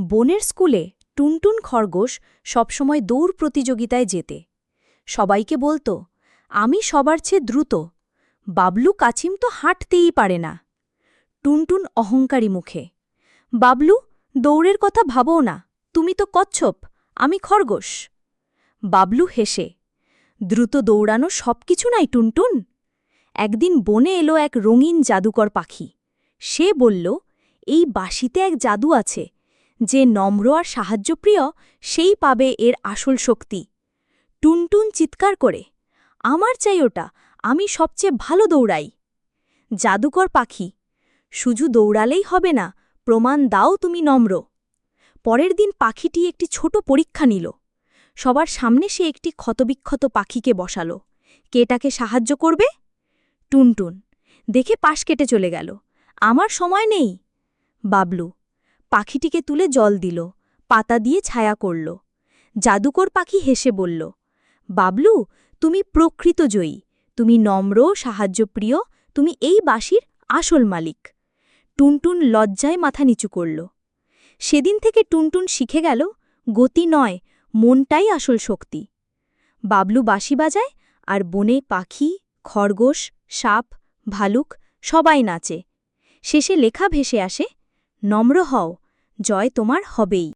বোনের স্কুলে টুনটুন খরগোশ সবসময় দৌড় প্রতিযোগিতায় যেতে সবাইকে বলতো, আমি সবার চেয়ে দ্রুত। বাবলু কাছিম তো হাঁটতেই পারে না। টুনটুন অহংকারী মুখে, বাবলু, দৌড়ের কথা ভাবও না। তুমি তো কচ্ছপ। আমি খরগোশ। বাবলু হেসে, দ্রুত দৌড়ানো সব কিছু নাই টুনটুন? একদিন বনে এলো এক রঙিন জাদুকর পাখি। সে বলল, এই বাসিতে এক জাদু আছে। যে নম্র আর সাহায্যপ্রিয়, সেই পাবে এর আসল শক্তি। টুনটুন চিৎকার করে, আমার চাই ওটা, আমি সবচেয়ে ভালো দৌড়াই। জাদুকর পাখি, শুধু দৌড়ালেই হবে না, প্রমাণ দাও তুমি নম্র। পরের দিন পাখিটি একটি ছোট পরীক্ষা নিল। সবার সামনে সে একটি ক্ষতবিক্ষত পাখিকে বসালো। কে তাকে সাহায্য করবে? টুনটুন, দেখে পাশ কেটে চলে গেল। আমার সময় নেই। বাবলু পাখিটিকে তুলে জল দিল, পাতা দিয়ে ছায়া করল। জাদুকর পাখি হেসে বলল, বাবলু, তুমি প্রকৃত জয়ী। তুমি নম্র, সাহায্যপ্রিয়, তুমি এই বাসির আসল মালিক। টুনটুন লজ্জায় মাথা নিচু করল। সেদিন থেকে টুনটুন শিখে গেল, গতি নয়, মনটাই আসল শক্তি। বাবলু বাঁশি বাজায়, আর বনে পাখি, খরগোশ, সাপ, ভালুক সবাই নাচে। শেষে লেখা ভেসে আসে নম্র হও জয় তোমার হবেই।